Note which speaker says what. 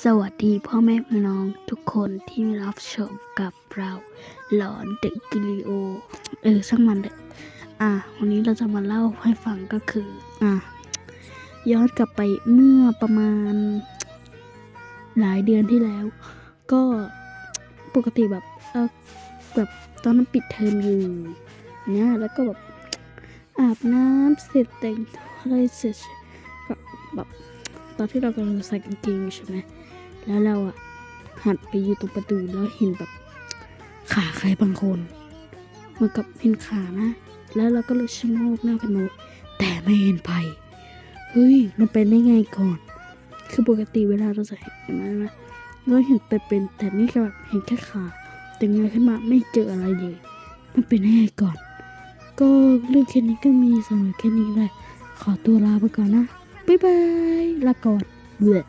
Speaker 1: สวัสดีพ่อแม่พี่น้องทุกคนที่รับชมกับเราหลอนเด็กกิริโอ เออช่างมันเถอะอะ วันนี้เราจะมาเล่าให้ฟังก็คือ อะ ย้อนกลับไปเมื่อประมาณ หลายเดือนที่แล้ว ก็ปกติแบบเออแบบตอนนั้นปิดเทอมอยู่เนี่ยแล้วก็แบบอาบน้ำเสร็จแต่งตัวอะไรเสร็จก็แบบ ตอนที่เรากำลังใส่กางเกงอยู่ใช่ไหมแล้วเราอะหันไปอยู่ตรงประตูแล้วเห็นแบบขาใครบางคนเหมือนกับเห็นขานะ แล้วเราก็เลยชะโงกหน้ากันมาแต่ไม่เห็นไปเฮ้ยมันเป็นได้ไงก่อน คือปกติเวลาเราจะเห็นมันนะเราเห็นเป็นเป็นแต่นี่ก็แบบเห็นแค่ขาแต่เงยขึ้นมาไม่เจออะไรเลยมันเป็นได้ไงก่อน ก็เรื่องแค่นี้ก็มีสำหรับแค่นี้แหละขอตัวลาไปก่อนนะ บ๊ายบายลาก่อนเบื่อ